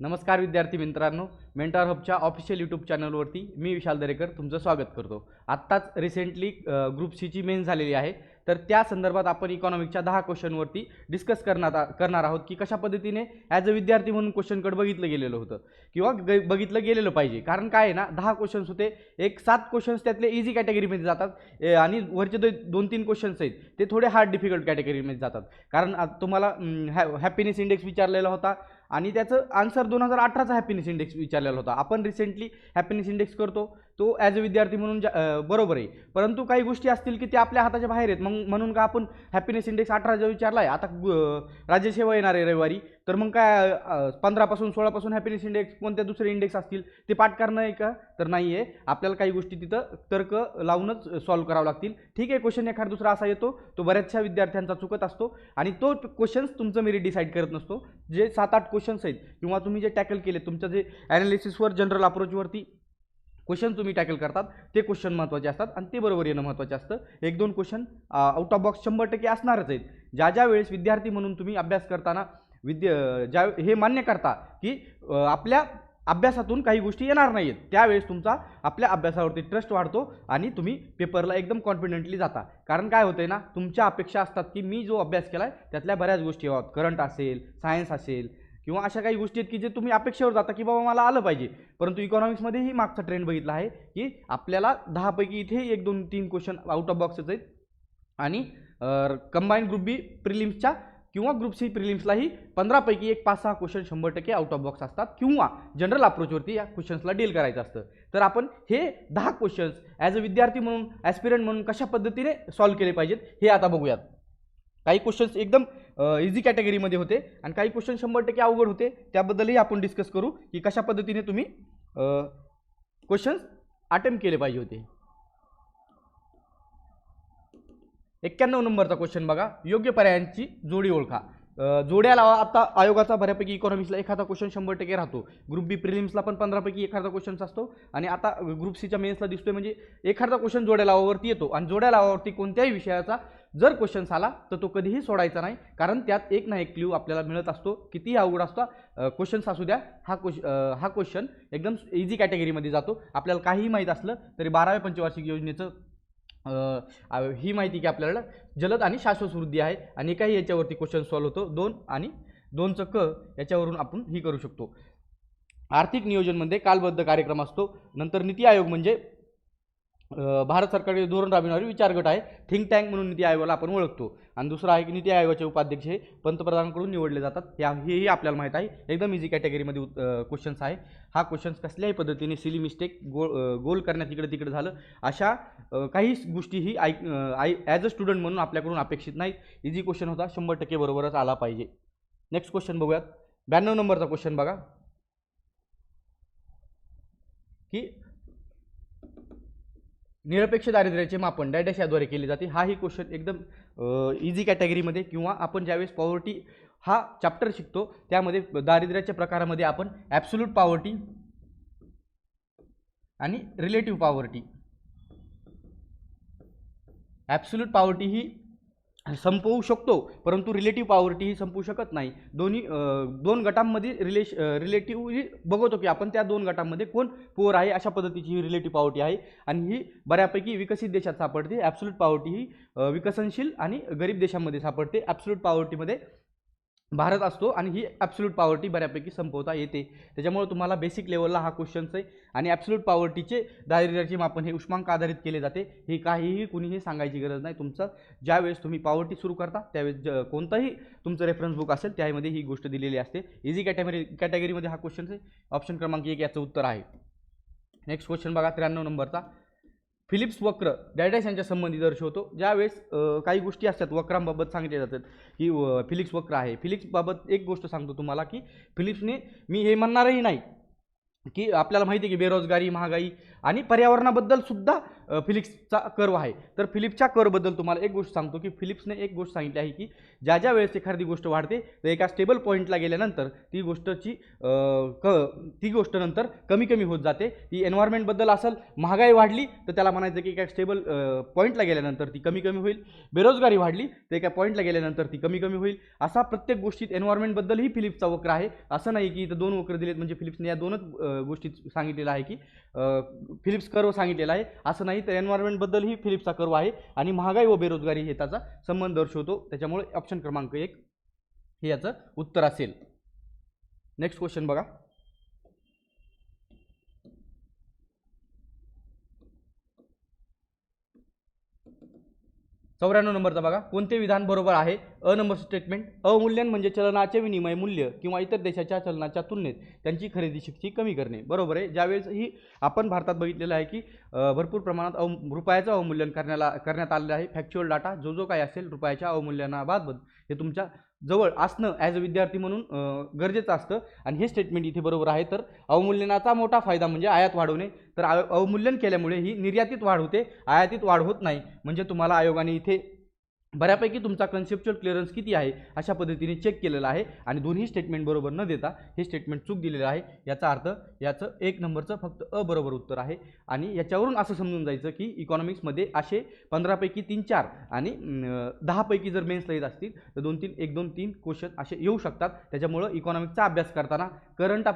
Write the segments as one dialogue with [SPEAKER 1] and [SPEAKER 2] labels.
[SPEAKER 1] नमस्कार विद्यार्थी मित्रांनो मेंटार हबच्या ऑफिशियल यूट्यूब चॅनलवरती मी विशाल दरेकर तुमचं स्वागत करतो. आत्ताच रिसेंटली ग्रुप सीची मेन झालेली आहे. तर त्या संदर्भात आपण इकॉनॉमिकच्या दहा क्वेश्चनवरती डिस्कस करणार करणार आहोत की कशा पद्धतीने ॲज अ विद्यार्थी म्हणून क्वेश्चनकडे बघितलं गेलेलं होतं. किंवा ग बघितलं गेलेलं पाहिजे. कारण काय आहे ना दहा क्वेश्चन्स होते. एक सात क्वेश्चन्स त्यातले इझी कॅटेगरीमध्ये जातात. ए, आणि वरचे दो दोन तीन क्वेश्चन्स आहेत ते थोडे हार्ड डिफिकल्ट कॅटेगरीमध्ये जातात. कारण तुम्हाला हॅ हॅपीनेस इंडेक्स विचारलेला होता. आणि त्याचं आन्सर दोन हजार अठराचा हॅपीनेस इंडेक्स विचारलेला होता. आपण रिसेंटली हॅपीनेस इंडेक्स करतो. तो ॲज अ विद्यार्थी म्हणून बरोबर आहे. परंतु काही गोष्टी असतील की त्या आपल्या हाताच्या बाहेर आहेत. मग म्हणून का आपण हॅपीनेस इंडेक्स अठराचा विचारला आहे आता राज्यसेवा येणार आहे रविवारी तर मग काय पंधरापासून सोळापासून हॅपीनेस इंडेक्स कोणत्या दुसरे इंडेक्स असतील? ते पाठ करणं आहे का? तर नाही आहे. आपल्याला काही गोष्टी तिथं तर्क लावूनच सॉल्व्ह करावं लागतील. ठीक आहे क्वेश्चन एखादा दुसरा असा येतो तो बऱ्याचशा विद्यार्थ्यांचा चुकत असतो आणि तो क्वेश्चन्स तुमचं मेरिट डिसाईड करत नसतो. जे सात आठ क्वेश्चन्स आहेत किंवा तुम्ही जे टॅकल केले तुमचं जे ॲनालिसिसवर जनरल अप्रोचवरती क्वेश्चन तुम्ही टॅकल करतात ते क्वेश्चन महत्त्वाचे असतात आणि ते बरोबर येणं महत्त्वाचे असतं. एक दोन क्वेश्चन आउट ऑफ बॉक्स शंभर टक्के असणारच आहेत. ज्या ज्या वेळेस विद्यार्थी म्हणून तुम्ही अभ्यास करताना विद्य ज्या हे मान्य करता की आपल्या अभ्यासातून काही गोष्टी येणार नाही आहेत त्यावेळेस तुमचा आपल्या अभ्यासावरती ट्रस्ट वाढतो आणि तुम्ही पेपरला एकदम कॉन्फिडेंटली जाता. कारण काय होतंय ना तुमच्या अपेक्षा असतात की मी जो अभ्यास केला आहे त्यातल्या बऱ्याच गोष्टी आहोत करंट असेल सायन्स असेल किंवा अशा काही गोष्टी आहेत की जे तुम्ही अपेक्षेवर जाता की बाबा मला आलं पाहिजे. परंतु इकॉनॉमिक्समध्येही मागचा ट्रेंड बघितला आहे की आपल्याला दहापैकी इथे एक दोन तीन क्वेश्चन आउट ऑफ बॉक्सच आहेत. आणि कंबाईन ग्रुप बी प्रिलिम्सच्या किंवा ग्रुप सी प्रिलिम्सलाही पंधरापैकी एक पाच सहा क्वेश्चन शंभर टक्के आउट ऑफ बॉक्स असतात किंवा जनरल अप्रोचवरती या क्वेश्चन्सला डील करायचं असतं. तर आपण हे दहा क्वेश्चन्स ॲज अ विद्यार्थी म्हणून ॲस्पिरंट म्हणून कशा पद्धतीने सॉल्व्ह केले पाहिजेत हे आता बघूयात. काही क्वेश्चन्स एकदम इझी कॅटेगरीमध्ये होते. आणि काही क्वेश्चन शंभर टक्के अवघड होते. त्याबद्दलही आपण डिस्कस करू की कशा पद्धतीने तुम्ही क्वेश्चन्स अटेम्प्ट केले पाहिजे होते. एक्क्याण्णव नंबरचा क्वेश्चन बघा. योग्य पर्यायांची जोडी ओळखा. जोड्या लावा आता आयोगाचा बऱ्यापैकी इकॉनॉमिक्सला एखादा क्वेश्चन शंभर टक्के राहतो. ग्रुप बी प्रिलिम्सला पण पंधरापैकी एखादा क्वेश्चन्स असतो. आणि आता ग्रुप सीच्या मेन्सला दिसतोय म्हणजे एखादा क्वेश्चन जोड्या लावावरती येतो. आणि जोड्या लावावरती कोणत्याही विषयाचा जर क्वेश्चन्स आला तर तो कधीही सोडायचा नाही. कारण त्यात एक ना एक क्ल्यू आपल्याला मिळत असतो. कितीही अवघड असतो क्वेश्चन्स असू द्या हा क्वेश हा क्वेश्चन एकदम इझी कॅटेगरीमध्ये जातो. आपल्याला काहीही माहीत असलं तरी बाराव्या पंचवार्षिक योजनेचं ही माहिती की आपल्याला जलद आणि शाश्वत वृद्धी आहे आणि काही याच्यावरती क्वेश्चन सॉल्व्ह होतो. दोन आणि दोनचं क याच्यावरून आपण ही करू शकतो. आर्थिक नियोजनमध्ये कालबद्ध कार्यक्रम असतो. नंतर नीती आयोग म्हणजे भारत सरकारचे धोरण राबविणारे विचार गट आहे. थिंक टँक म्हणून नीती आयोगाला आपण ओळखतो. आणि दुसरं आहे की नीती आयोगाचे उपाध्यक्ष हे पंतप्रधानांकडून निवडले जातात. या हेही आपल्याला माहीत आहे. एकदम इझी कॅटेगरीमध्ये क्वेश्चन्स आहे. हा क्वेश्चन्स कसल्याही पद्धतीने सिली मिस्टेक गोल गोल करण्यात इकडे तिकडे झालं अशा काही गोष्टी ही I I as a student म्हणून आपल्याकडून अपेक्षित नाहीत. इझी क्वेश्चन होता. शंभर टक्के बरोबरच आला पाहिजे. नेक्स्ट क्वेश्चन बघूयात. ब्याण्णव नंबरचा क्वेश्चन बघा. की निरपेक्ष दारिद्र्याचे मापन डॅडॅश याद्वारे केले जाते. हाही क्वेश्चन एकदम इझी कॅटेगरीमध्ये किंवा आपण ज्यावेळेस पॉवर्टी हा चॅप्टर शिकतो त्यामध्ये दारिद्र्याच्या प्रकारामध्ये आपण ॲब्सोल्यूट पॉवर्टी आणि रिलेटिव्ह पॉवर्टी ॲब्सोल्यूट पॉवर्टी ही संपवू शकतो परंतु रिलेटिव्ह पॉवर्टी ही संपवू शकत नाही. दोन्ही दोन गटांमध्ये रिलेश रिलेटिव्हली बघतो की आपण त्या दोन गटांमध्ये कोण पोर आहे अशा पद्धतीची ही रिलेटिव्ह पॉवर्टी आहे. आणि ही बऱ्यापैकी विकसित देशात सापडते. ॲब्सोल्यूट पॉवर्टी ही विकसनशील आणि गरीब देशांमध्ये सापडते. ॲब्सोल्यूट पॉवर्टीमध्ये भारत असतो आणि ही ॲब्सोल्यूट पॉवर्टी बऱ्यापैकी संपवता येते. त्याच्यामुळे तुम्हाला बेसिक लेवलला हा क्वेश्चन्स आहे. आणि ॲब्सोल्यूट पॉवर्टीचे दारिद्र्याचे मापन हे उष्मांक आधारित केले जाते. हे काहीही कुणीही सांगायची गरज नाही तुमचं. ज्यावेळेस तुम्ही पॉवर्टी सुरू करता त्यावेळेस ज कोणतंही तुमचं रेफरन्स बुक असेल त्यामध्ये ही गोष्ट दिलेली असते. इझी कॅटेगरी कॅटेगरीमध्ये हा क्वेश्चन आहे. ऑप्शन क्रमांक एक याचं उत्तर आहे. नेक्स्ट क्वेश्चन बघा त्र्याण्णव नंबरचा. फिलिप्स वक्र डॅडॅश यांच्या संबंधी दर्शवतो. ज्यावेळेस काही गोष्टी असतात वक्रांबाबत सांगितल्या जातात की फिलिप्स वक्र आहे. फिलिप्सबाबत एक गोष्ट सांगतो तुम्हाला की फिलिप्सने मी हे म्हणणारही नाही की आपल्याला माहिती आहे की बेरोजगारी महागाई आणि पर्यावरणाबद्दल सुद्धा फिलिप्सचा कर्व आहे. तर फिलिप्सच्या करबद्दल तुम्हाला एक गोष्ट सांगतो की फिलिप्सने एक गोष्ट सांगितली आहे की ज्या ज्या वेळेस एखादी गोष्ट वाढते तर एका स्टेबल पॉईंटला गेल्यानंतर ती गोष्टची क ती गोष्ट नंतर कमी कमी होत जाते. ती एन्व्हायरमेंटबद्दल असेल महागाई वाढली तर त्याला म्हणायचं की एका स्टेबल पॉईंटला गेल्यानंतर ती कमी कमी होईल. बेरोजगारी वाढली तर एका पॉईंटला गेल्यानंतर ती कमी कमी होईल. असा प्रत्येक गोष्टीत एन्व्हायरमेंटबद्दलही फिलिप्सचा वक्र आहे. असं नाही की इथं दोन वक्र दिलेत म्हणजे फिलिप्सने या दोनच गोष्टीत सांगितलेलं आहे की फिलिप्स कर्व सांगितलेला आहे. असं नाही तर एन्व्हायरमेंटबद्दलही फिलिप्सचा कर्व आहे. आणि महागाई व बेरोजगारी हे त्याचा संबंध दर्शवतो. त्याच्यामुळे ऑप्शन क्रमांक एक हे याचं उत्तर असेल. नेक्स्ट क्वेश्चन बघा. चौऱ्याण्णव नंबरचा बघा. कोणते विधान बरोबर आहे? अ स्टेटमेंट अवमूल्यन म्हणजे चलनाचे विनिमय मूल्य किंवा इतर देशाच्या चलनाच्या तुलनेत त्यांची खरेदी शक्ती कमी करणे. बरोबर आहे? ज्यावेळेस ही आपण भारतात बघितलेलं आहे की भरपूर प्रमाणात अव रुपयाचं अवमूल्यन करण्याला करण्यात आलेलं आहे. फॅक्च्युअल डाटा जो जो काही असेल रुपयाच्या अवमूल्यनाबाबत हे तुमच्या जवळ असणं ॲज अ विद्यार्थी म्हणून गरजेचं असतं. आणि हे स्टेटमेंट इथे बरोबर आहे. तर अवमूल्यनाचा मोठा फायदा म्हणजे आयात वाढवणे. तर अव अवमूल्यन केल्यामुळे ही निर्यातीत वाढ होते. आयातीत वाढ होत नाही. म्हणजे तुम्हाला आयोगाने इथे बऱ्यापैकी तुमचा कन्सेप्च्युअल क्लिअरन्स किती आहे अशा पद्धतीने चेक केलेला आहे आणि दोन्ही स्टेटमेंट बरोबर न देता हे स्टेटमेंट चूक दिलेलं आहे. याचा अर्थ याचं एक नंबरचं फक्त अ बरोबर उत्तर आहे. आणि याच्यावरून असं समजून जायचं की इकॉनॉमिक्समध्ये असे पंधरापैकी तीन चार आणि दहापैकी जर मेन्सला येत असतील तर दोन तीन एक दोन तीन क्वेश्चन असे येऊ शकतात. त्याच्यामुळं इकॉनॉमिक्सचा अभ्यास करताना करंट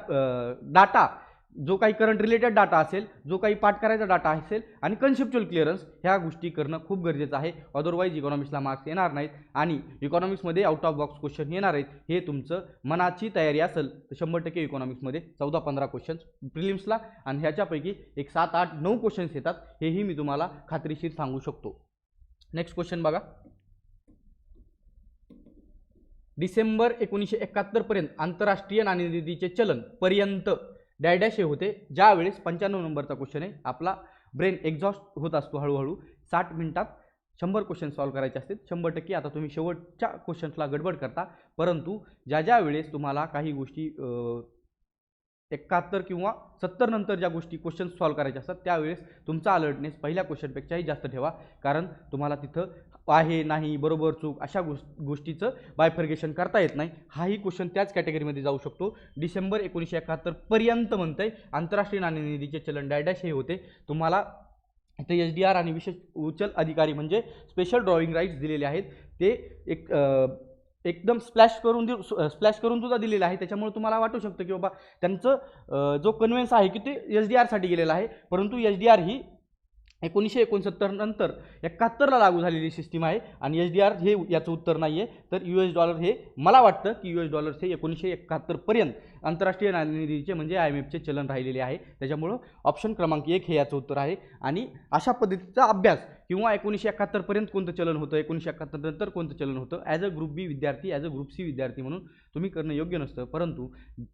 [SPEAKER 1] डाटा जो काही करंट रिलेटेड डाटा असेल जो काही पाठ करायचा डाटा असेल आणि कन्सेप्च्युअल क्लिअरन्स ह्या गोष्टी करणं खूप गरजेचं आहे. अदरवाईज इकॉनॉमिक्सला मार्क्स येणार नाहीत आणि इकॉनॉमिक्समध्ये आउट ऑफ बॉक्स क्वेश्चन येणार आहेत. हे तुमचं मनाची तयारी असेल तर शंभर टक्के इकॉनॉमिक्समध्ये चौदा पंधरा क्वेश्चन्स प्रिलिम्सला आणि ह्याच्यापैकी एक सात आठ नऊ क्वेश्चन्स येतात. हेही मी तुम्हाला खात्रीशीर सांगू शकतो. नेक्स्ट क्वेश्चन बघा. डिसेंबर एकोणीसशे एकाहत्तरपर्यंत आंतरराष्ट्रीय नाणेनिधीचे चलन पर्यंत डॅडॅश हे होते ज्यावेळेस पंच्याण्णव नंबरचा क्वेश्चन आहे आपला ब्रेन एक्झॉस्ट होत असतो हळूहळू. साठ मिनिटात शंभर क्वेश्चन सॉल्व करायचे असतील शंभर टक्के आता तुम्ही शेवटच्या क्वेश्चन्सला गडबड करता. परंतु ज्या ज्या वेळेस तुम्हाला काही गोष्टी एकाहत्तर किंवा सत्तर नंतर ज्या गोष्टी क्वेश्चन सॉल्व करायच्या असतात त्यावेळेस तुमचा अलर्टनेस पहिल्या क्वेश्चनपेक्षाही जास्त ठेवा. कारण तुम्हाला तिथं आहे नाही बरोबर चूक अशा गोष् गोष्टीचं बायफर्गेशन करता येत नाही. हाही क्वेश्चन त्याच कॅटेगरीमध्ये जाऊ शकतो. डिसेंबर एकोणीसशे एकाहत्तरपर्यंत म्हणतंय. आंतरराष्ट्रीय नाणेनिधीचे चलन डॅडॅश हे होते. तुम्हाला इथं एच डी आर आणि विशेष उचल अधिकारी म्हणजे स्पेशल ड्रॉइंग राईट्स दिलेले आहेत. ते एक एकदम स्प्लॅश करून दि स्प्लॅश करून सुद्धा दिलेलं आहे. त्याच्यामुळे तुम्हाला वाटू शकतं की बाबा त्यांचं जो कन्व्हेन्स आहे की ते एच डी आरसाठी गेलेलं आहे. परंतु एच डी आर ही एकोणीसशे एकोणसत्तर नंतर एकाहत्तरला लागू झालेली सिस्टीम आहे आणि एच डी आर हे याचं उत्तर नाही आहे तर यू एस डॉलर हे मला वाटतं की यू एस डॉलर्स हे एकोणीसशे एकाहत्तरपर्यंत आंतरराष्ट्रीय नाणेनिधीचे म्हणजे आय एम एफचे चलन राहिलेले आहे. त्याच्यामुळं ऑप्शन क्रमांक एक हे याचं उत्तर आहे. आणि अशा पद्धतीचा अभ्यास किंवा एकोणीसशे एकाहत्तरपर्यंत कोणतं चलन होतं? एकोणीसशे एकाहत्तर नंतर कोणतं चलन होतं? ॲज अ ग्रुप बी विद्यार्थी ॲज अ ग्रुप सी विद्यार्थी म्हणून तुम्ही करणं योग्य नसतं. परंतु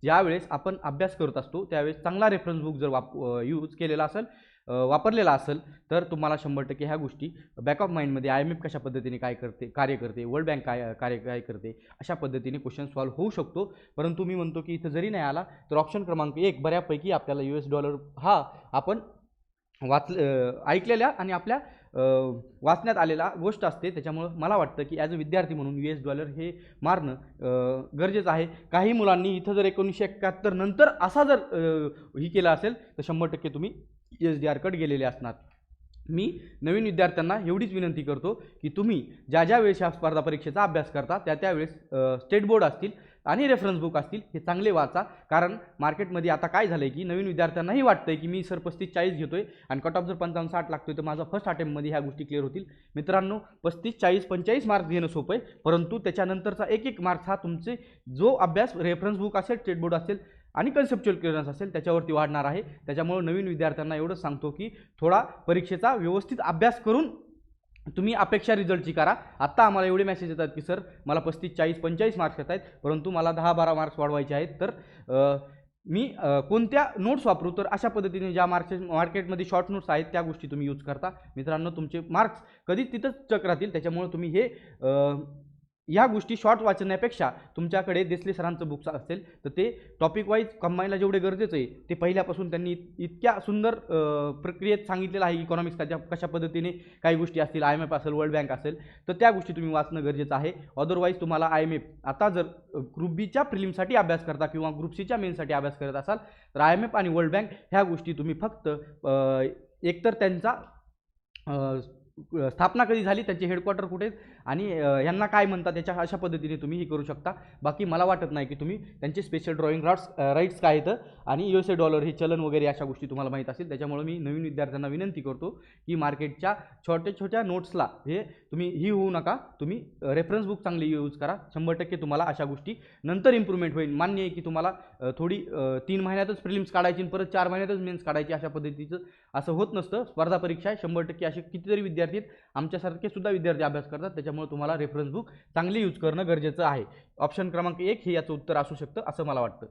[SPEAKER 1] ज्यावेळेस आपण अभ्यास करत असतो त्यावेळेस चांगला रेफरन्स बुक जर वाप यूज केलेला असेल वापरलेला असेल तर तुम्हाला शंभर टक्के ह्या गोष्टी बॅक ऑफ माइंडमध्ये आय एम एफ कशा पद्धतीने काय करते कार्य करते वर्ल्ड बँक काय कार्य काय करते अशा पद्धतीने क्वेश्चन सॉल्व्ह होऊ शकतो. परंतु मी म्हणतो की इथं जरी नाही आला तर ऑप्शन क्रमांक एक बऱ्यापैकी आपल्याला यू एस डॉलर हा आपण वाच ऐकलेल्या आणि आपल्या वाचण्यात आलेला गोष्ट असते. त्याच्यामुळं मला वाटतं की ॲज अ विद्यार्थी म्हणून यू एस डॉलर हे मारणं गरजेचं आहे. काही मुलांनी इथं जर एकोणीसशे एकाहत्तर नंतर असा जर ही केला असेल तर शंभर टक्के तुम्ही एस डी आरकडे गेलेले असणार. मी नवीन विद्यार्थ्यांना एवढीच विनंती करतो की तुम्ही ज्या ज्या वेळेस ह्या स्पर्धा परीक्षेचा अभ्यास करता त्या त्यावेळेस स्टेट बोर्ड असतील आणि रेफरन्स बुक असतील हे चांगले वाचा. कारण मार्केटमध्ये आता काय झालं आहे की नवीन विद्यार्थ्यांनाही वाटतं आहे की मी सर पस्तीस चाळीस घेतो आहे आणि कट ऑफ जर पंचावन्न साठ लागतोय तर माझा फर्स्ट अटेम्प्टमध्ये ह्या गोष्टी क्लिअर होतील. मित्रांनो पस्तीस चाळीस पंचेचाळीस मार्क्स घेणं सोपं आहे परंतु त्याच्यानंतरचा एक एक मार्क्स हा तुमचे जो अभ्यास रेफरन्स बुक असेल स्टेट बोर्ड असेल आणि कन्सेप्च्युअल क्लिअरन्स असेल त्याच्यावरती वाढणार आहे. त्याच्यामुळे नवीन विद्यार्थ्यांना एवढंच सांगतो की थोडा परीक्षेचा व्यवस्थित अभ्यास करून तुम्ही अपेक्षा रिझल्टची करा. आत्ता आम्हाला एवढे मेसेज येतात की सर मला पस्तीस चाळीस पंचेचाळीस मार्क्स येत आहेत परंतु मला दहा बारा मार्क्स वाढवायचे आहेत. तर मी कोणत्या नोट्स वापरू तर अशा पद्धतीने ज्या मार्केट मार्केटमध्ये शॉर्ट नोट्स आहेत त्या गोष्टी तुम्ही यूज करता. मित्रांनो तुमचे मार्क्स कधीच तिथंच चक राहतील. त्याच्यामुळे तुम्ही हे ह्या गोष्टी शॉर्ट वाचण्यापेक्षा तुमच्याकडे देसले सरांचं बुक्स असेल तर ते टॉपिक वाईज कंबाईनला जेवढे गरजेचं आहे ते पहिल्यापासून त्यांनी इतक्या सुंदर प्रक्रियेत सांगितलेलं आहे इकॉनॉमिक्स कशा कशा पद्धतीने काही गोष्टी असतील आय एम एफ असेल वर्ल्ड बँक असेल तर त्या गोष्टी तुम्ही वाचणं गरजेचं आहे. अदरवाईज तुम्हाला आय एम एफ आता जर ग्रुप बीच्या प्रिलिमसाठी अभ्यास करता किंवा ग्रुप सीच्या मेनसाठी अभ्यास करत असाल तर आय एम एफ आणि वर्ल्ड बँक ह्या गोष्टी तुम्ही फक्त एकतर त्यांचा स्थापना कधी झाली त्यांचे हेडक्वार्टर कुठे आणि यांना काय म्हणतात त्याच्या अशा पद्धतीने तुम्ही ही करू शकता. बाकी मला वाटत नाही की तुम्ही त्यांचे स्पेशल ड्रॉइंग राट्स राईट्स काय आहेत आणि यू एस ए डॉलर हे चलन वगैरे अशा गोष्टी तुम्हाला माहीत असेल त्याच्यामुळे मी नवीन विद्यार्थ्यांना विनंती करतो की मार्केटच्या छोट्या छोट्या नोट्सला हे तुम्ही ही होऊ नका. तुम्ही रेफरन्स बुक चांगली यूज करा. शंभर टक्के तुम्हाला अशा गोष्टी नंतर इम्प्रूव्हमेंट होईल. मान्य आहे की तुम्हाला थोडी तीन महिन्यातच प्रिलिम्स काढायची परत चार महिन्यातच मेन्स काढायची अशा पद्धतीचं असं होत नसतं. स्पर्धा परीक्षा आहे. शंभर टक्के असे कितीतरी विद्यार्थी आहेत. आमच्यासारखे सुद्धा विद्यार्थी अभ्यास करतात. त्याच्या त्याच्यामुळे तुम्हाला रेफरन्स बुक चांगली यूज करणं गरजेचं आहे. ऑप्शन क्रमांक एक हे याचं उत्तर असू शकतं असं मला वाटतं.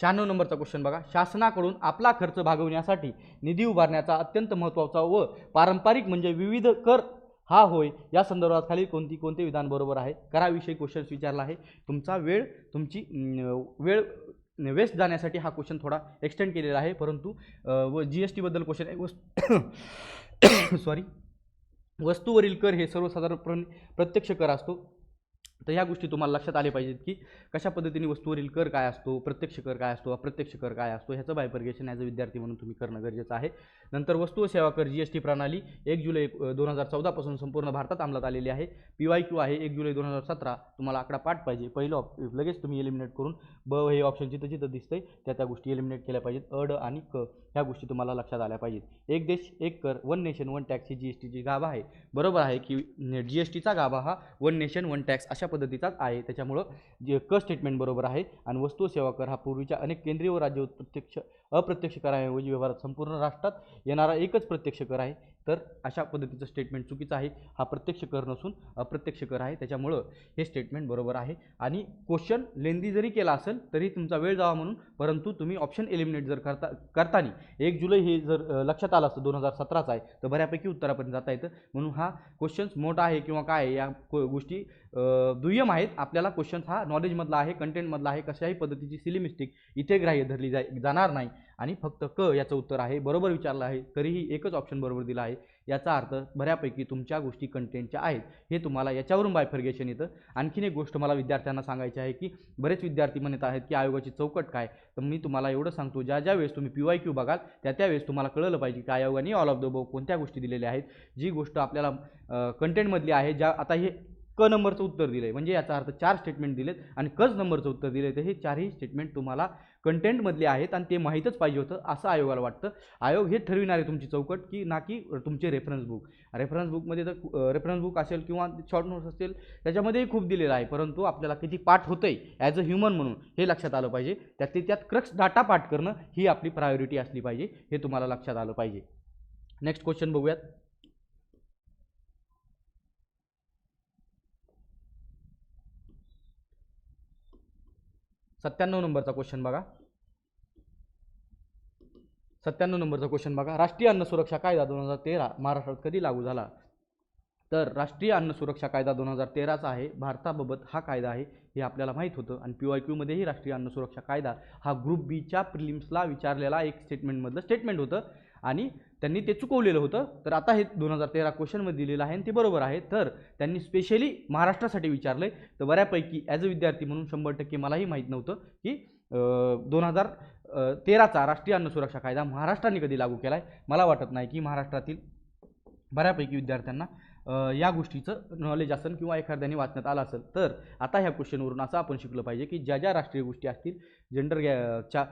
[SPEAKER 1] शहाण्णव नंबरचा क्वेश्चन बघा. शासनाकडून आपला खर्च भागवण्यासाठी निधी उभारण्याचा अत्यंत महत्त्वाचा व पारंपरिक म्हणजे विविध कर हा होय या संदर्भात खाली कोणती कोणते विधान बरोबर आहे? कराविषयी क्वेश्चन्स विचारला आहे. तुमचा वेळ तुमची वेळ वेस्ट जाण्यासाठी हा क्वेश्चन थोडा एक्सटेंड केलेला आहे. परंतु व जी एस टीबद्दल क्वेश्चन आहे. सॉरी वस्तूवरील कर हे सर्वसाधारणपणे प्रत्यक्ष कर असतो. तर ह्या गोष्टी तुम्हाला लक्षात आले पाहिजेत की कशा पद्धतीने वस्तूवरील कर काय असतो प्रत्यक्ष कर काय असतो अप्रत्यक्ष कर काय असतो ह्याचं बायपर्गेशन ॲज अ विद्यार्थी म्हणून तुम्ही करणं गरजेचं आहे. नंतर वस्तू व सेवा कर जी एस टी प्रणाली एक जुलै दोन हजार चौदापासून संपूर्ण भारतात अंमलात आलेली आहे. पी वाय क्यू आहे एक जुलै दोन हजार सतरा तुम्हाला आकडा पाठ पाहिजे. पहिलं ऑप लगेच तुम्ही एलिमिनेट करून ब हे ऑप्शन जिथं जिथं दिसतंय त्या त्या गोष्टी एलिमिनेट केल्या पाहिजेत. अड आणि क. ह्या गोष्टी तुम्हाला लक्षात आल्या पाहिजेत. एक देश एक कर वन नेशन वन टॅक्स ही जी एस टीची गाभा आहे. बरोबर आहे की जी एस टीचा गाभा हा वन नेशन वन टॅक्स अशा पद्धतीचाच आहे. त्याच्यामुळं जे क स्टेटमेंट बरोबर आहे आणि वस्तू सेवा कर हा पूर्वीच्या अनेक केंद्रीय व राज्य प्रत्यक्ष अप्रत्यक्ष कराऐवजी व्यवहारात संपूर्ण राष्ट्रात येणारा एकच प्रत्यक्ष कर आहे. तर अशा पद्धतीचं स्टेटमेंट चुकीचं आहे. हा प्रत्यक्ष कर नसून अप्रत्यक्ष कर आहे. त्याच्यामुळं हे स्टेटमेंट बरोबर आहे. आणि क्वेश्चन लेंदी जरी केला असेल तरी तुमचा वेळ जावा म्हणून. परंतु तुम्ही ऑप्शन एलिमिनेट जर करता करताना एक जुलै हे जर लक्षात आलं असतं दोन हजार सतराचं आहे तर बऱ्यापैकी उत्तरापर्यंत जाता येतं. म्हणून हा क्वेश्चन्स मोठा आहे किंवा काय आहे या को- गोष्टी दुय्यम आहेत. आपल्याला क्वेश्चन्स हा नॉलेजमधला आहे कंटेंटमधला आहे कशाही पद्धतीची सिली मिस्टेक इथे ग्राह्य धरली जाय जाणार नाही. आणि फक्त क याचं उत्तर आहे. बरोबर विचारलं आहे. तरीही एकच ऑप्शन बरोबर दिला आहे. याचा अर्थ बऱ्यापैकी तुमच्या गोष्टी कंटेंटच्या आहेत. हे तुम्हाला याच्यावरून बायफर्गेशन येतं. आणखीन एक गोष्ट मला विद्यार्थ्यांना सांगायची आहे की बरेच विद्यार्थी म्हणत आहेत की आयोगाची चौकट काय? तर मी तुम्हाला एवढं सांगतो ज्या ज्या वेळेस तुम्ही पी वाय क्यू बघाल त्या त्यावेळेस तुम्हाला कळलं पाहिजे की आयोगाने ऑल ऑफ द बो कोणत्या गोष्टी दिलेल्या आहेत? जी गोष्ट आपल्याला कंटेंटमधली आहे ज्या आता हे क नंबरचं उत्तर दिलं आहे म्हणजे याचा अर्थ चार स्टेटमेंट दिलेत आणि कच नंबरचं उत्तर दिलं आहे तर हे चारही स्टेटमेंट तुम्हाला कंटेंटमधले आहेत आणि ते माहीतच पाहिजे होतं असं आयोगाला वाटतं. आयोग हे ठरविणार आहे तुमची चौकट की ना की तुमचे रेफरन्स बुक रेफरन्स बुकमध्ये तर रेफरन्स बुक असेल किंवा शॉर्ट नोट्स असेल त्याच्यामध्येही खूप दिलेलं आहे. परंतु आपल्याला किती पाठ होतं आहे ॲज अ ह्युमन म्हणून हे लक्षात आलं पाहिजे. त्यातली त्यात क्रक्स डाटा पाठ करणं ही आपली प्रायोरिटी असली पाहिजे हे तुम्हाला लक्षात आलं पाहिजे. नेक्स्ट क्वेश्चन बघूयात. सत्त्याण्णव नंबरचा क्वेश्चन बघा. सत्त्याण्णव नंबरचा क्वेश्चन बघा. राष्ट्रीय अन्न सुरक्षा कायदा दोन हजार तेरा महाराष्ट्रात कधी लागू झाला? तर राष्ट्रीय अन्न सुरक्षा कायदा दोन हजार तेराचा आहे. भारताबाबत हा कायदा आहे हे आपल्याला माहीत होतं. आणि पी वाय क्यूमध्येही राष्ट्रीय अन्न सुरक्षा कायदा हा ग्रुप बीच्या प्रिलिम्सला विचारलेला एक स्टेटमेंटमधलं स्टेटमेंट होतं. आणि त्यांनी ते चुकवलेलं होतं. तर आता हे दोन हजार तेरा क्वेश्चनमध्ये दिलेलं आहे आणि ते बरोबर आहे. तर त्यांनी स्पेशली महाराष्ट्रासाठी विचारलं आहे तर बऱ्यापैकी ॲज अ विद्यार्थी म्हणून शंभर टक्के मलाही माहीत नव्हतं की दोन हजार तेराचा राष्ट्रीय अन्न सुरक्षा कायदा महाराष्ट्राने कधी लागू केला आहे मला वाटत नाही की महाराष्ट्रातील बऱ्यापैकी विद्यार्थ्यांना या गोष्टीचं नॉलेज असेल किंवा एखाद्याने वाचण्यात आलं असेल तर आता ह्या क्वेश्चनवरून असं आपण शिकलं पाहिजे की ज्या ज्या राष्ट्रीय गोष्टी असतील जेंडर च्या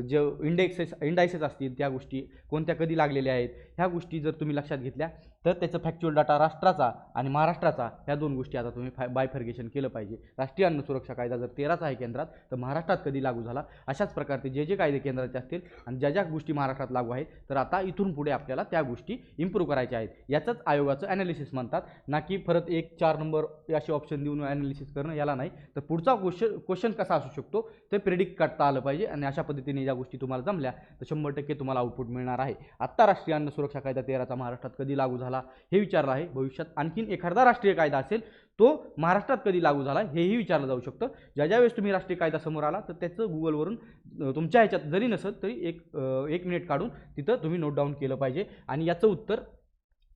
[SPEAKER 1] जे इंडेक्सेस इंडायसेस असतील त्या गोष्टी कोणत्या कधी लागलेल्या आहेत ह्या गोष्टी जर तुम्ही लक्षात घेतल्या तर त्याचं फॅक्च्युअल डाटा राष्ट्राचा आणि महाराष्ट्राचा ह्या दोन गोष्टी आता तुम्ही फाय बायफर्गेशन केलं पाहिजे. राष्ट्रीय अन्न सुरक्षा कायदा जर तेराचा आहे केंद्रात तर महाराष्ट्रात कधी लागू झाला? अशाच प्रकारचे जे जे कायदे केंद्राचे असतील आणि ज्या ज्या गोष्टी महाराष्ट्रात लागू आहेत तर आता इथून पुढे आपल्याला त्या गोष्टी इम्प्रूव्ह करायच्या आहेत. याचंच आयोगाचं ॲनालिसिस म्हणतात. ना की परत एक चार नंबर असे ऑप्शन देऊन ॲनालिसिस करणं याला नाही. तर पुढचा क्वेश्चन क्वेश्चन कसा असू शकतो? ते प्रिडिक्ट करता आलं पाहिजे आणि अशा पद्धतीने ज्या गोष्टी तुम्हाला जमल्या तर शंभर टक्के तुम्हाला आउटपुट मिळणार आहे. आत्ता राष्ट्रीय अन्न सुरक्षा कायदा तेराचा महाराष्ट्रात कधी लागू झाला? झाला हे विचारलं आहे. भविष्यात आणखीन एखादा राष्ट्रीय कायदा असेल तो महाराष्ट्रात कधी लागू झाला हेही विचारलं जाऊ शकतं. ज्या ज्या वेळेस तुम्ही राष्ट्रीय कायदा समोर आला तर त्याचं गुगलवरून तुमच्या ह्याच्यात जरी नसत तरी एक एक मिनिट काढून तिथं तुम्ही नोट डाऊन केलं पाहिजे. आणि याचं उत्तर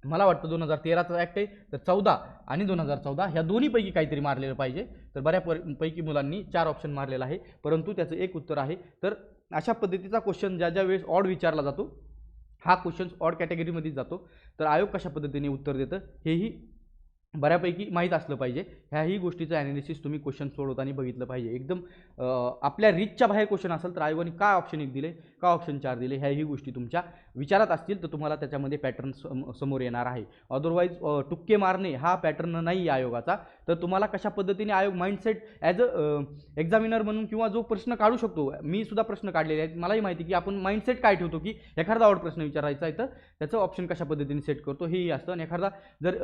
[SPEAKER 1] मला वाटतं दोन हजार तेराचा ॲक्ट आहे तर चौदा आणि दोन हजार चौदा ह्या दोन्हीपैकी काहीतरी मारलेलं पाहिजे. तर बऱ्यापैकी मुलांनी चार ऑप्शन मारलेला आहे. परंतु त्याचं एक उत्तर आहे. तर अशा पद्धतीचा क्वेश्चन ज्या ज्या वेळेस ऑड विचारला जातो हा क्वेश्चन्स ऑड कॅटेगरीमध्ये जातो. तर आयोग कशा पद्धतीने उत्तर देतं हेही बऱ्यापैकी माहीत असलं पाहिजे. ह्याही गोष्टीचं ॲनालिसिस तुम्ही क्वेश्चन सोडवताना बघितलं पाहिजे. एकदम आपल्या रीचच्या बाहेर क्वेश्चन असेल तर आयोगाने काय ऑप्शन एक दिले का ऑप्शन चार दिले ह्याही गोष्टी तुमच्या विचारात असतील तर तुम्हाला त्याच्यामध्ये पॅटर्न समोर येणार आहे. अदरवाईज टुक्के मारणे हा पॅटर्न नाही आहे आयोगाचा. तर तुम्हाला कशा पद्धतीने आयोग माइंडसेट ॲज अ एक्झामिनर म्हणून किंवा जो प्रश्न काढू शकतो मी सुद्धा प्रश्न काढलेले आहेत. मलाही माहिती की आपण माइंडसेट काय ठेवतो की एखादा आवड प्रश्न विचारायचा आहे तर त्याचं ऑप्शन कशा पद्धतीने सेट करतो हेही असतं. आणि एखादा जर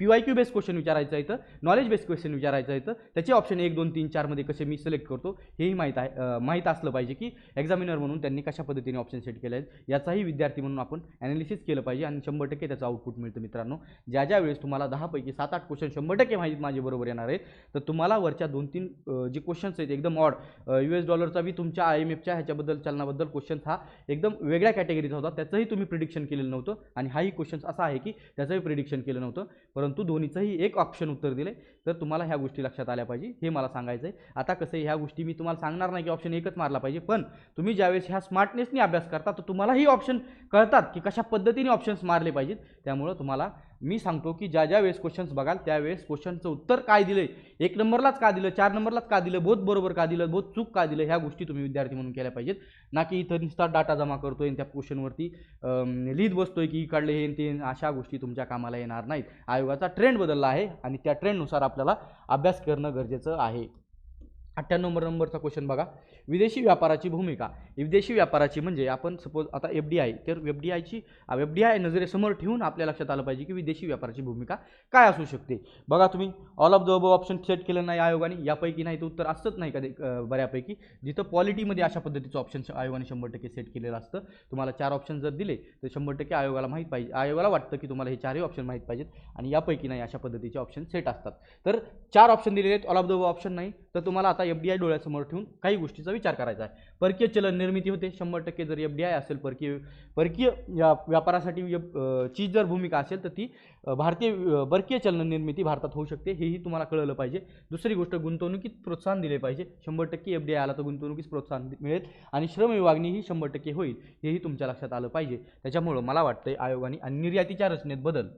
[SPEAKER 1] P Y Q base question विचारायचं आहे तर नॉलेज बेस क्वेश्चन विचारायचं आहे तर त्याचे ऑप्शन एक दोन तीन चारमध्ये कसे मी सिलेक्ट करतो हेही माहीत आहे माहीत असलं पाहिजे की एक्झामिनर म्हणून त्यांनी कशा पद्धतीने ऑप्शन सेट केले आहेत याचाही विद्यार्थी म्हणून आपण ॲनालिसिस केलं पाहिजे आणि शंभर टक्के त्याचं आउटपुट मिळतं मित्रांनो. ज्या ज्या वेळेस तुम्हाला दहापैकी सात आठ क्वेश्चन शंभर टक्के माहिती माझे बरोबर येणार आहेत तर तुम्हाला वरच्या दोन तीन जे क्वेश्चन्स आहेत एकदम ऑड यू एस डॉलरचा बी तुमच्या आय एम एफच्या ह्याच्याबद्दल चलनाबद्दल क्वेश्चन्स हा एकदम वेगळ्या कॅटेगरीचा होता. त्याचंही तुम्ही प्रिडिक्शन केलेलं नव्हतं आणि हाही क्वेश्चन्स असा आहे की त्याचंही प्रिडिक्शन केलं नव्हतं. परंतु दोन्हीचंही एक ऑप्शन उत्तर दिले तर तुम्हाला ह्या गोष्टी लक्षात आल्या पाहिजे हे मला सांगायचं आहे आता कसं आहे ह्या गोष्टी मी तुम्हाला सांगणार नाही की ऑप्शन एकच मारला पाहिजे पण तुम्ही ज्यावेळेस ह्या स्मार्टनेसनी अभ्यास करता तर तुम्हालाही ऑप्शन कळतात की कशा पद्धतीने ऑप्शन्स मारले पाहिजेत. त्यामुळं तुम्हाला मी सांगतो की ज्या ज्या वेळेस क्वेश्चन्स बघाल त्यावेळेस क्वेश्चनचं उत्तर काय दिलं एक नंबरलाच का दिलं? चार नंबरलाच का दिलं? बोध बरोबर का दिलं? बोध चूक का दिलं? ह्या गोष्टी तुम्ही विद्यार्थी म्हणून केल्या पाहिजेत. ना की इथं नुसता डाटा जमा करतोय आणि त्या क्वेश्चनवरती लिहित बसतोय की इकडले हे ते अशा गोष्टी तुमच्या कामाला येणार नाहीत. आयोगाचा ट्रेंड बदलला आहे आणि त्या ट्रेंडनुसार आपल्याला अभ्यास करणं गरजेचं आहे. अठ्ठ्याण्णव नंबर नंबरचा क्वेश्चन बघा. विदेशी व्यापाराची भूमिका. विदेशी व्यापाराची म्हणजे आपण सपोज आता एफ डी आय तर एफ डी आयची एफ डी आय नजरेसमोर ठेवून आपल्या लक्षात आलं पाहिजे की विदेशी व्यापाराची भूमिका काय असू शकते. बघा तुम्ही all of the above option set केलं नाही आयोगाने यापैकी नाही तर उत्तर असतंच नाही कधी बऱ्यापैकी. जिथं पॉलिटीमध्ये अशा पद्धतीचं ऑप्शन आयोगाने शंभर टक्के सेट केलेलं असतं. तुम्हाला चार ऑप्शन जर दिले तर शंभर टक्के आयोगाला माहीत पाहिजे आयोगाला वाटतं की तुम्हाला हे चारही ऑप्शन माहीत पाहिजेत आणि यापैकी नाही अशा पद्धतीचे ऑप्शन सेट असतात. तर चार ऑप्शन दिलेले आहेत ऑल ऑफ द ऑप्शन नाही. तर तुम्हाला आता एफ डी आय डोळ्यासमोर ठेवून काही गोष्टीचा विचार करायचा आहे. परकीय चलन निर्मिती होते. शंभर टक्के जर एफ डी आय असेल परकीय परकीय या व्यापारासाठी ची जर भूमिका असेल तर ती भारतीय परकीय चलन निर्मिती भारतात होऊ शकते. हेही तुम्हाला कळलं पाहिजे. दुसरी गोष्ट गुंतवणुकीत प्रोत्साहन दिले पाहिजे. शंभर टक्के एफ डी आय आला तर गुंतवणुकीस प्रोत्साहन मिळेल आणि श्रम विभागणी ही शंभर टक्के होईल हेही तुमच्या लक्षात आलं पाहिजे. त्याच्यामुळं मला वाटतं आयोगाने आणि निर्यातीच्या रचनेत बदल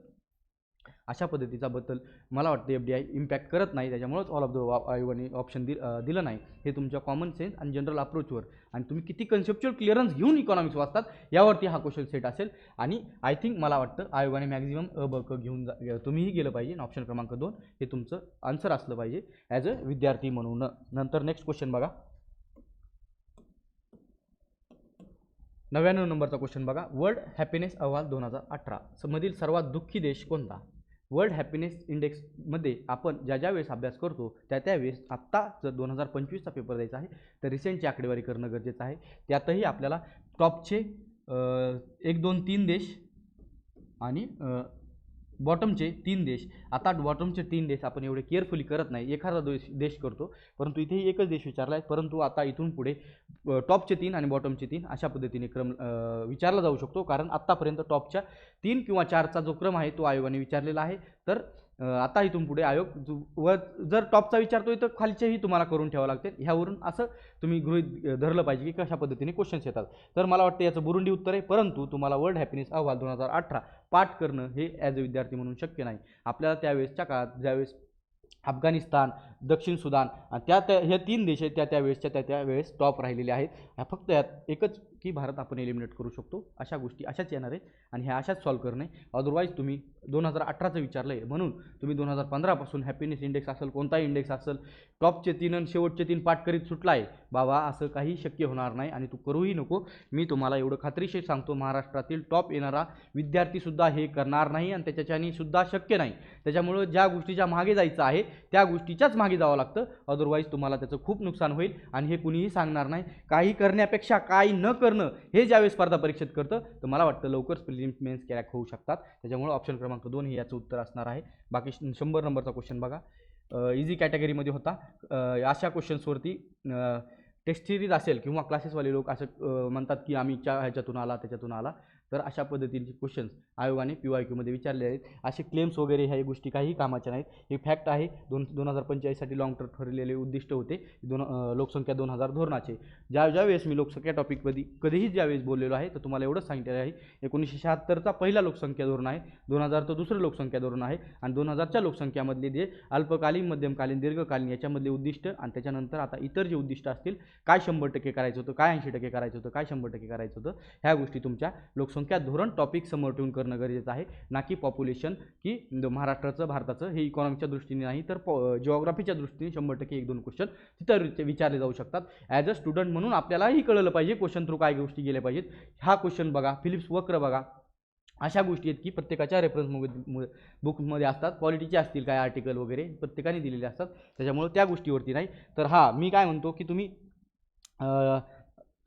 [SPEAKER 1] अशा पद्धतीचा बद्दल मला वाटतं एफ डी आय इम्पॅक्ट करत नाही. त्याच्यामुळेच ऑल ऑफ द आयोगाने ऑप्शन दि दिलं नाही. हे तुमच्या कॉमन सेन्स आणि जनरल अप्रोचवर आणि तुम्ही किती कन्सेप्च्युअल क्लिअरन्स घेऊन इकॉनॉमिक्स वाचतात यावरती हा क्वेश्चन सेट असेल. आणि आय थिंक मला वाटतं आयोगाने मॅक्झिमम अ ब क घेऊन जा तुम्हीही गेलं पाहिजे. ऑप्शन क्रमांक दोन हे तुमचं आन्सर असलं पाहिजे ॲज अ विद्यार्थी म्हणून. नंतर नेक्स्ट क्वेश्चन बघा. नव्याण्णव नंबरचा क्वेश्चन बघा. वर्ल्ड हॅपीनेस अहवाल दोन हजार अठरा. मधील सर्वात दुःखी देश कोणता? वर्ल्ड हॅपीनेस इंडेक्समध्ये आपण ज्या ज्या वेळेस अभ्यास करतो त्या त्यावेळेस आत्ता जर दोन हजार पंचवीसचा पेपर द्यायचा आहे तर रिसेंटची आकडेवारी करणं गरजेचं आहे. त्यातही आपल्याला टॉपचे एक दोन तीन देश आणि बॉटमचे तीन देश. आता बॉटमचे तीन देश आपण एवढे केअरफुली करत नाही. एखादा देश देश करतो. परंतु इथेही एकच देश विचारला आहे परंतु आता इथून पुढे टॉपचे तीन आणि बॉटमचे तीन अशा पद्धतीने क्रम विचारला जाऊ शकतो. कारण आत्तापर्यंत टॉपच्या तीन किंवा चारचा जो क्रम आहे तो आयोगाने विचारलेला आहे. तर आता इथून पुढे आयोग व जर टॉपचा विचारतोय तर खालचेही तुम्हाला करून ठेवावं लागते ह्यावरून असं तुम्ही गृहित धरलं पाहिजे की कशा पद्धतीने क्वेश्चन्स येतात. तर मला वाटतं याचं बुरुंडी उत्तर आहे परंतु तुम्हाला वर्ल्ड हॅपीनेस अहवाल दोन हजार अठरा पाठ करणं हे ॲज अ विद्यार्थी म्हणून शक्य नाही. आपल्याला त्यावेळेसच्या काळात ज्यावेळेस अफगाणिस्तान दक्षिण सुदान आणि त्या त्या ह्या तीन देश आहेत त्या त्यावेळेसच्या त्या त्या वेळेस टॉप राहिलेले आहेत. फक्त यात एकच की भारत आपण एलिमिनेट करू शकतो. अशा गोष्टी अशाच येणार आहे आणि ह्या अशाच सॉल्व करणे. अदरवाईज तुम्ही दोन हजार अठराचं विचारलं आहे म्हणून तुम्ही दोन हजार पंधरापासून हॅपीनेस इंडेक्स असेल कोणताही इंडेक्स असेल टॉपचे तीन आणि शेवटचे तीन पाठ करीत सुटला आहे बाबा असं काही शक्य होणार नाही आणि तू करूही नको. मी तुम्हाला एवढं खात्रीशीर सांगतो. महाराष्ट्रातील टॉप येणारा विद्यार्थीसुद्धा हे करणार नाही आणि त्याच्याच्यानी सुद्धा शक्य नाही. त्याच्यामुळं ज्या गोष्टीच्या मागे जायचं आहे त्या गोष्टीच्याच मागे जावं लागतं. अदरवाईज तुम्हाला त्याचं खूप नुकसान होईल आणि हे कुणीही सांगणार नाही. काही करण्यापेक्षा काही न कर करणं हे ज्यावेळेस स्पर्धा परीक्षेत करतं तर मला वाटतं लवकरच प्रिलिम्स मेन्स क्रॅक होऊ शकतात. त्याच्यामुळे ऑप्शन क्रमांक दोन हे याचं उत्तर असणार आहे. बाकी शंभर नंबरचा क्वेश्चन बघा. इझी कॅटेगरीमध्ये होता. अशा क्वेश्चन्सवरती टेस्ट सिरीज असेल किंवा क्लासेसवाले लोक असं म्हणतात की आम्ही च्या ह्याच्यातून आला त्याच्यातून आला. तर अशा पद्धतीचे क्वेश्चन्स आयोगाने पी वाय क्यूमध्ये विचारले आहेत. असे क्लेम्स वगैरे ह्या गोष्टी काही कामाच्या नाहीत. हे फॅक्ट आहे दोन दोन हजार पंचेचाळीससाठी लॉंग टर्म ठरलेले उद्दिष्ट होते. दोन लोकसंख्या दोन हजार धोरणाचे. ज्या ज्यावेळेस मी लोकसंख्या टॉपिकमध्ये कधीही ज्यावेळेस बोललेलो आहे तर तुम्हाला एवढंच सांगितलेलं आहे एकोणीसशे शहात्तरचा पहिला लोकसंख्या धोरण आहे. दोन हजारचं दुसरं लोकसंख्या धोरण आहे. आणि दोन हजारच्या लोकसंख्यामधले जे अल्पकालीन मध्यमकालीन दीर्घकालीन याच्यामधले उद्दिष्ट आणि त्याच्यानंतर आता इतर जे उद्दिष्ट असतील काय शंभर टक्के करायचं होतं काय ऐंशी टक्के करायचं होतं काय शंभर टक्के करायचं होतं ह्या गोष्टी तुमच्या लोकसंख्या धोरण टॉपिक समोर ठेवून करणं गरजेचं आहे. ना की पॉप्युलेशन की महाराष्ट्राचं भारताचं हे इकॉनॉमीच्या दृष्टीने नाही तर जिओग्राफीच्या दृष्टीने शंभर टक्के एक दोन क्वेश्चन तिथं विचारले जाऊ शकतात. ॲज अ स्टुडंट म्हणून आपल्यालाही कळलं पाहिजे क्वेश्चन थ्रू काय गोष्टी गेल्या पाहिजेत. हा क्वेश्चन बघा फिलिप्स वक्र बघा. अशा गोष्टी आहेत की प्रत्येकाच्या रेफरन्स बुकमध्ये असतात. क्वालिटीचे असतील काय आर्टिकल वगैरे प्रत्येकाने दिलेले असतात. त्याच्यामुळं त्या गोष्टीवरती नाही. तर हा मी काय म्हणतो की तुम्ही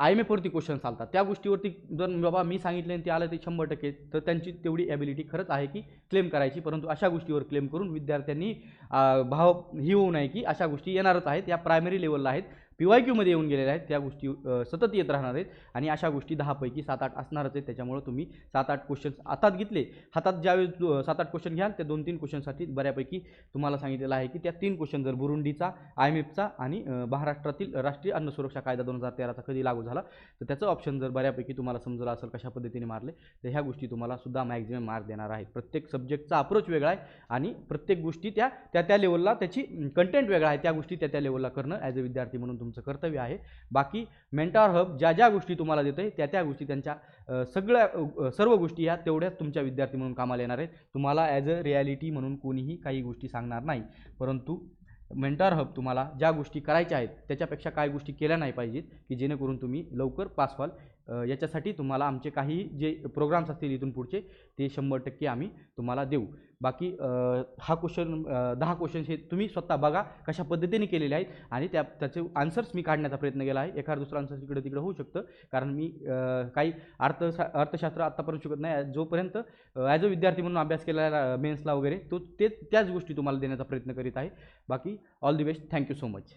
[SPEAKER 1] आय एम एफवरती क्वेश्चन चालतात. त्या गोष्टीवरती जर बाबा मी सांगितले आणि ते आलं ते शंभर टक्के तर त्यांची तेवढी ॲबिलिटी खरंच आहे की क्लेम करायची. परंतु अशा गोष्टीवर क्लेम करून विद्यार्थ्यांनी भाव ही होऊ नये की अशा गोष्टी येणारच आहेत. या प्रायमरी लेवलला आहेत. पी वाय क्यूमध्ये येऊन गेलेल्या आहेत. त्या गोष्टी सतत येत राहणार आहेत. आणि अशा गोष्टी दहापैकी सात आठ असणारच आहेत. त्याच्यामुळं तुम्ही सात आठ क्वेश्चन्स हातात घेतले. हातात ज्यावेळेस सात आठ क्वेश्चन घ्याल त्या दोन तीन क्वेश्चनसाठी बऱ्यापैकी तुम्हाला सांगितलेलं आहे की त्या तीन क्वेश्चन जर बुरुंडीचा आय एम एफचा आणि महाराष्ट्रातील राष्ट्रीय अन्न सुरक्षा कायदा दोन हजार तेराचा कधी लागू झाला तर त्याचं ऑप्शन जर बऱ्यापैकी तुम्हाला समजलं असेल कशा पद्धतीने मारले तर ह्या गोष्टी तुम्हाला सुद्धा मॅक्झिमम मार्क देणार आहेत. प्रत्येक सब्जेक्टचा अप्रोच वेगळा आहे आणि प्रत्येक गोष्टी त्या त्या त्या लेवलला त्याची कंटेंट वेगळा आहे. त्या गोष्टी त्या त्या लेवलला करणं ॲज अ विद्यार्थी म्हणून तुमचं तुमचं कर्तव्य आहे. बाकी मेंटॉर हब ज्या ज्या गोष्टी तुम्हाला देतं आहे त्या त्या गोष्टी त्यांच्या सगळ्या सर्व गोष्टी ह्या तेवढ्याच तुमच्या विद्यार्थी म्हणून कामाला येणार आहेत. तुम्हाला ॲज अ रिॲलिटी म्हणून कोणीही काही गोष्टी सांगणार नाही. परंतु मेंटॉर हब तुम्हाला ज्या गोष्टी करायच्या आहेत त्याच्यापेक्षा काय गोष्टी केल्या नाही पाहिजेत की जेणेकरून तुम्ही लवकर पास व्हाल. याच्यासाठी तुम्हाला आमचे काही जे प्रोग्राम्स असतील इथून पुढचे ते शंभर टक्के आम्ही तुम्हाला देऊ. बाकी हा क्वेश्चन दहा क्वेश्चन्स हे तुम्ही स्वतः बघा कशा पद्धतीने केलेले आहेत आणि त्या त्याचे आन्सर्स मी काढण्याचा प्रयत्न केला आहे. एखादा दुसरा आन्सर इकडे तिकडे होऊ शकतं. कारण मी काही अर्थ अर्थशास्त्र आत्तापर्यंत शिकत नाही. जोपर्यंत ॲज अ विद्यार्थी म्हणून अभ्यास केलेला मेन्सला वगैरे तो ते त्याच गोष्टी तुम्हाला देण्याचा प्रयत्न करीत आहे. बाकी all the best thank you so much